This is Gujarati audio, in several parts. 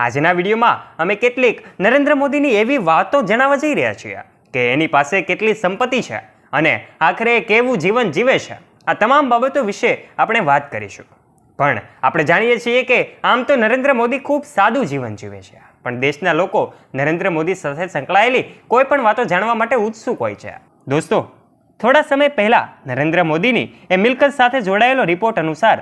આજના વિડીયોમાં અમે કેટલીક નરેન્દ્ર મોદીની એવી વાતો જણાવવા જઈ રહ્યા છીએ કે એની પાસે કેટલી સંપત્તિ છે અને આખરે કેવું જીવન જીવે છે. આ તમામ બાબતો વિશે આપણે વાત કરીશું. પણ આપણે જાણીએ છીએ કે આમ તો નરેન્દ્ર મોદી ખૂબ સાદું જીવન જીવે છે. પણ દેશના લોકો નરેન્દ્ર મોદી સાથે સંકળાયેલી કોઈ પણ વાતો જાણવા માટે ઉત્સુક હોય છે. દોસ્તો, થોડા સમય પહેલા નરેન્દ્ર મોદીની એ મિલકત સાથે જોડાયેલો રિપોર્ટ અનુસાર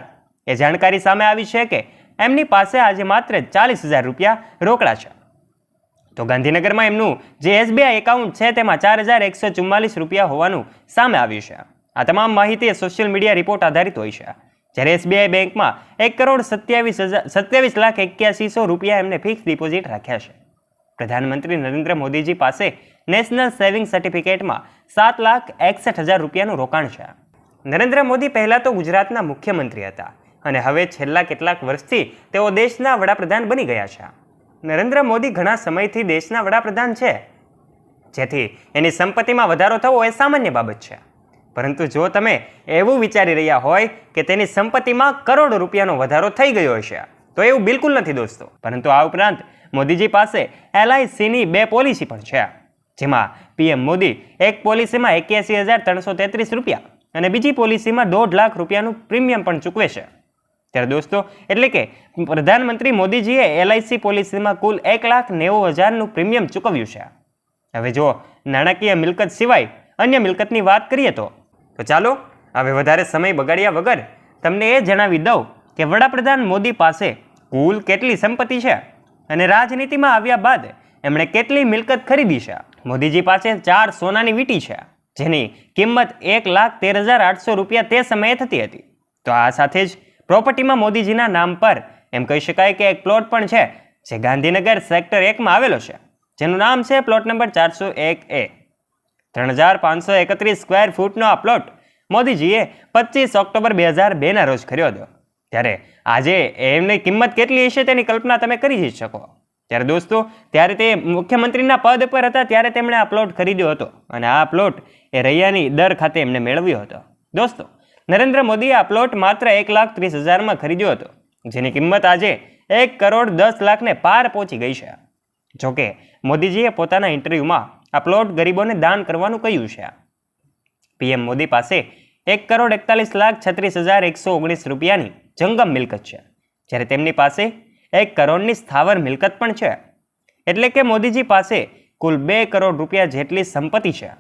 એ જાણકારી સામે આવી છે કે એમની પાસે આજે માત્ર ચાલીસ હજાર રૂપિયા રોકડા છે તો ગાંધીનગરમાં એમનું જે એસબીઆઈ એકાઉન્ટ છે તેમાં ચાર હજાર એકસો ચુમ્માલીસ રૂપિયા હોવાનું સામે આવ્યું છે. આ તમામ માહિતી સોશિયલ મીડિયા રિપોર્ટ આધારિત હોય છે. જ્યારે એસબીઆઈ બેંકમાં એક કરોડ સત્યાવીસ હજાર સત્યાવીસ લાખ એક્યાસીસો રૂપિયા એમને ફિક્સ ડિપોઝિટ રાખ્યા છે. પ્રધાનમંત્રી નરેન્દ્ર મોદીજી પાસે નેશનલ સેવિંગ સર્ટિફિકેટમાં સાત લાખ એકસઠ હજાર રૂપિયાનું રોકાણ છે. નરેન્દ્ર મોદી પહેલાં તો ગુજરાતના મુખ્યમંત્રી હતા. અને હવે છેલ્લા કેટલાક વર્ષથી તેઓ દેશના વડાપ્રધાન બની ગયા છે. નરેન્દ્ર મોદી ઘણા સમયથી દેશના વડાપ્રધાન છે. જેથી એની સંપત્તિમાં વધારો થવો એ સામાન્ય બાબત છે. પરંતુ જો તમે એવું વિચારી રહ્યા હોય કે તેની સંપત્તિમાં કરોડો રૂપિયાનો વધારો થઈ ગયો હશે, તો એવું બિલકુલ નથી દોસ્તો. પરંતુ આ ઉપરાંત મોદીજી પાસે એલઆઈસીની બે પોલિસી પણ છે. જેમાં પીએમ મોદી એક પોલિસીમાં એક્યાસી હજાર ત્રણસો તેત્રીસ રૂપિયા અને બીજી પોલિસીમાં દોઢ લાખ રૂપિયાનું પ્રીમિયમ પણ ચૂકવે છે. ત્યારે દોસ્તો, એટલે કે પ્રધાનમંત્રી મોદીજીએ એલઆઈસી પોલિસીમાં કુલ એક લાખ નેવું હજારનું પ્રીમિયમ ચૂકવ્યું છે. હવે જો નાણાકીય મિલકત સિવાય અન્ય મિલકતની વાત કરીએ તો તો ચાલો, હવે વધારે સમય બગાડ્યા વગર તમને એ જણાવી દઉં કે વડાપ્રધાન મોદી પાસે કુલ કેટલી સંપત્તિ છે અને રાજનીતિમાં આવ્યા બાદ એમણે કેટલી મિલકત ખરીદી છે. મોદીજી પાસે ચાર સોનાની વીંટી છે, જેની કિંમત એક લાખ તેર હજાર આઠસો રૂપિયા તે સમયે થતી હતી. તો આ સાથે જ પ્રોપર્ટીમાં મોદીજીના નામ પર. એમ કહી શકાય કે એક પ્લોટ પણ છે, જે ગાંધીનગર સેક્ટર એકમાં આવેલો છે. જેનું નામ છે પ્લોટ નંબર ચારસો એક એ. ત્રણ હજાર પાંચસો એકત્રીસ સ્ક્વેર ફૂટનો આ પ્લોટ મોદીજીએ પચીસ ઓક્ટોબર બે હજાર બેના રોજ કર્યો હતો. ત્યારે આજે એમની કિંમત કેટલી હશે તેની કલ્પના તમે કરી જ શકો. ત્યારે દોસ્તો, ત્યારે તે મુખ્યમંત્રીના પદ પર હતા, ત્યારે તેમણે આ પ્લોટ ખરીદ્યો હતો. અને આ પ્લોટ એ રૈયાની દર ખાતે એમને મેળવ્યો હતો. દોસ્તો નરેન્દ્ર મોદીએ આ પ્લોટ માત્ર એક લાખ ત્રીસ હજારમાં ખરીદ્યો હતો, જેની કિંમત આજે એક કરોડ દસ લાખને પાર પહોંચી ગઈ છે. જોકે, મોદીજીએ પોતાના ઇન્ટરવ્યૂમાં આ પ્લોટ ગરીબોને દાન કરવાનું કહ્યું છે. પીએમ મોદી પાસે એક કરોડ એકતાલીસ લાખ છત્રીસ હજાર એકસો ઓગણીસ રૂપિયાની જંગમ મિલકત છે, જ્યારે તેમની પાસે એક કરોડની સ્થાવર મિલકત પણ છે. એટલે કે મોદીજી પાસે કુલ બે કરોડ રૂપિયા જેટલી સંપત્તિ છે.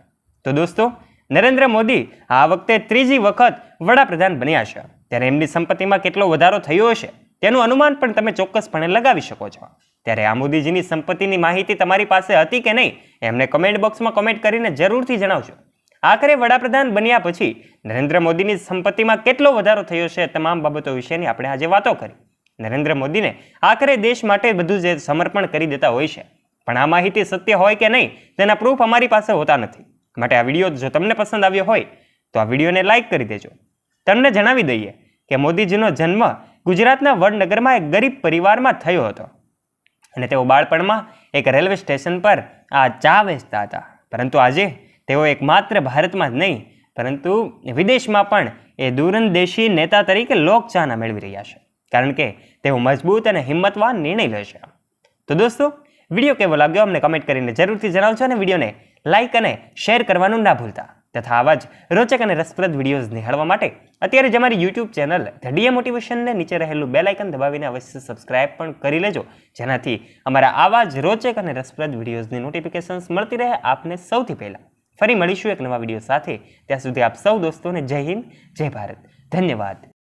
તો દોસ્તો નરેન્દ્ર મોદી આ વખતે ત્રીજી વખત વડાપ્રધાન બન્યા છે. ત્યારે એમની સંપત્તિમાં કેટલો વધારો થયો હશે તેનું અનુમાન પણ તમે ચોક્કસપણે લગાવી શકો છો. ત્યારે આ મોદીજીની સંપત્તિની માહિતી તમારી પાસે હતી કે નહીં, એમને કમેન્ટ બોક્સમાં કમેન્ટ કરીને જરૂરથી જણાવજો. આખરે વડાપ્રધાન બન્યા પછી નરેન્દ્ર મોદીની સંપત્તિમાં કેટલો વધારો થયો છે તમામ બાબતો વિશેની આપણે આજે વાતો કરી. નરેન્દ્ર મોદીને આખરે દેશ માટે બધું જે સમર્પણ કરી દેતા હોય છે. પણ આ માહિતી સત્ય હોય કે નહીં તેના પ્રૂફ અમારી પાસે હોતા નથી. માટે આ વીડિયો જો તમને પસંદ આવ્યો હોય, તો આ વિડીયોને લાઇક કરી દેજો. તમને જણાવી દઈએ કે મોદીજીનો જન્મ ગુજરાતના વડનગરમાં એક ગરીબ પરિવારમાં થયો હતો. અને તેઓ બાળપણમાં એક રેલવે સ્ટેશન પર આ ચા વેચતા હતા. પરંતુ આજે તેઓ એકમાત્ર ભારતમાં જ નહીં, પરંતુ વિદેશમાં પણ એ દૂરંદેશી નેતા તરીકે લોકચાહના મેળવી રહ્યા છે. કારણ કે તેઓ મજબૂત અને હિંમતવાન નિર્ણય લે છે. તો દોસ્તો, વીડિયો કેવો લાગ્યો અમને કમેન્ટ કરીને જરૂરથી જણાવજો અને વિડીયોને લાઇક અને શેર કરવાનું ના ભૂલતા. તથા આવા જ રોચક અને રસપ્રદ વિડીયોઝ નિહાળવા માટે અત્યારે જ અમારી યુટ્યુબ ચેનલ ધડીએ મોટિવેશનને નીચે રહેલું બે લાઇકન દબાવીને અવશ્ય સબસ્ક્રાઇબ પણ કરી લેજો. જેનાથી અમારા આવા જ રોચક અને રસપ્રદ વિડીયોઝની નોટિફિકેશન્સ મળતી રહે આપને સૌથી પહેલાં. ફરી મળીશું એક નવા વીડિયો સાથે. ત્યાં સુધી આપ સૌ દોસ્તોને જય હિન્દ, જય ભારત. ધન્યવાદ.